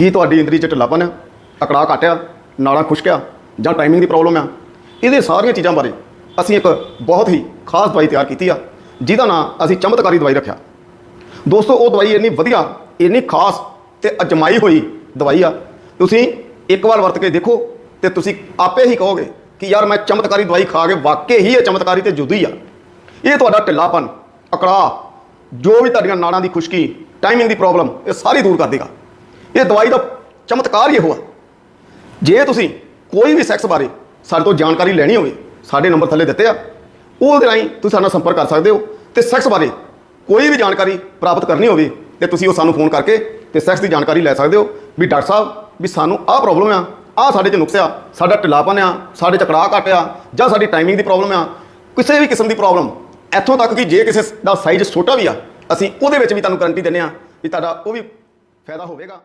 ਕੀ ਤੁਹਾਡੀ ਇੰਦਰੀ ਚ ਢਿੱਲਾਪਨ ਆ? ਅਕੜਾ ਘਟਿਆ ਨਾੜਾਂ ਖੁਸ਼ਕਿਆ ਜਾਂ ਟਾਈਮਿੰਗ ਦੀ ਪ੍ਰੋਬਲਮ ਆ? ਇਹਦੇ ਸਾਰੀਆਂ ਚੀਜ਼ਾਂ ਬਾਰੇ ਅਸੀਂ ਇੱਕ ਬਹੁਤ ਹੀ ਖਾਸ ਦਵਾਈ ਤਿਆਰ ਕੀਤੀ ਆ, ਜਿਹਦਾ ਨਾਮ ਅਸੀਂ ਚਮਤਕਾਰੀ ਦਵਾਈ ਰੱਖਿਆ। ਦੋਸਤੋ, ਉਹ ਦਵਾਈ ਇੰਨੀ ਵਧੀਆ, ਇੰਨੀ ਖਾਸ ਤੇ ਅਜਮਾਈ ਹੋਈ ਦਵਾਈ ਆ। ਤੁਸੀਂ ਇੱਕ ਵਾਰ ਵਰਤ ਕੇ ਦੇਖੋ ਤੇ ਤੁਸੀਂ ਆਪੇ ਹੀ ਕਹੋਗੇ ਕਿ ਯਾਰ ਮੈਂ ਚਮਤਕਾਰੀ ਦਵਾਈ ਖਾ ਕੇ ਵਾਕਈ ਹੀ ਇਹ ਚਮਤਕਾਰੀ ਤੇ ਜੁਦੀ ਆ। ਇਹ ਤੁਹਾਡਾ ਢਿੱਲਾਪਨ ਅਕੜਾ ਜੋ ਵੀ ਤੁਹਾਡੀਆਂ ਨਾੜਾਂ ਦੀ ਖੁਸ਼ਕੀ ਟਾਈਮਿੰਗ ਦੀ ਪ੍ਰੋਬਲਮ ਇਹ ਸਾਰੀ ਦੂਰ ਕਰ ਦੇਗਾ। ਇਹ ਦਵਾਈ ਦਾ ਚਮਤਕਾਰ ਹੀ ਇਹੋ ਆ। ਜੇ ਤੁਸੀਂ ਕੋਈ ਵੀ ਸੈਕਸ ਬਾਰੇ ਸਾਡੇ ਤੋਂ ਜਾਣਕਾਰੀ ਲੈਣੀ ਹੋਵੇ, ਸਾਡੇ ਨੰਬਰ ਥੱਲੇ ਦਿੱਤੇ ਆ, ਉਹਦੇ ਰਾਹੀਂ ਤੁਸੀਂ ਸਾਡੇ ਨਾਲ ਸੰਪਰਕ ਕਰ ਸਕਦੇ ਹੋ ਤੇ ਸੈਕਸ ਬਾਰੇ ਕੋਈ ਵੀ ਜਾਣਕਾਰੀ ਪ੍ਰਾਪਤ ਕਰਨੀ ਹੋਵੇ ਤੇ ਤੁਸੀਂ ਉਹ ਸਾਨੂੰ ਫੋਨ ਕਰਕੇ ਤੇ ਸੈਕਸ ਦੀ ਜਾਣਕਾਰੀ ਲੈ ਸਕਦੇ ਹੋ ਵੀ ਡਾਕਟਰ ਸਾਹਿਬ, ਵੀ ਸਾਨੂੰ ਆਹ ਪ੍ਰੋਬਲਮ ਆ, ਆਹ ਸਾਡੇ 'ਚ ਨੁਕਸ ਆ, ਸਾਡਾ ਢਿੱਲਾਪਨ ਆ, ਸਾਡੇ 'ਚ ਕੜਾਹ ਘੱਟ ਆ ਜਾਂ ਸਾਡੀ ਟਾਈਮਿੰਗ ਦੀ ਪ੍ਰੋਬਲਮ ਆ, ਕਿਸੇ ਵੀ ਕਿਸਮ ਦੀ ਪ੍ਰੋਬਲਮ ਇੱਥੋਂ ਤੱਕ ਕਿ ਜੇ ਕਿਸੇ ਦਾ ਸਾਈਜ਼ ਛੋਟਾ ਵੀ ਆ, ਅਸੀਂ ਉਹਦੇ ਵਿੱਚ ਵੀ ਤੁਹਾਨੂੰ ਗਾਰੰਟੀ ਦਿੰਦੇ ਆ ਵੀ ਤੁਹਾਡਾ ਉਹ ਵੀ ਫਾਇਦਾ ਹੋਵੇਗਾ।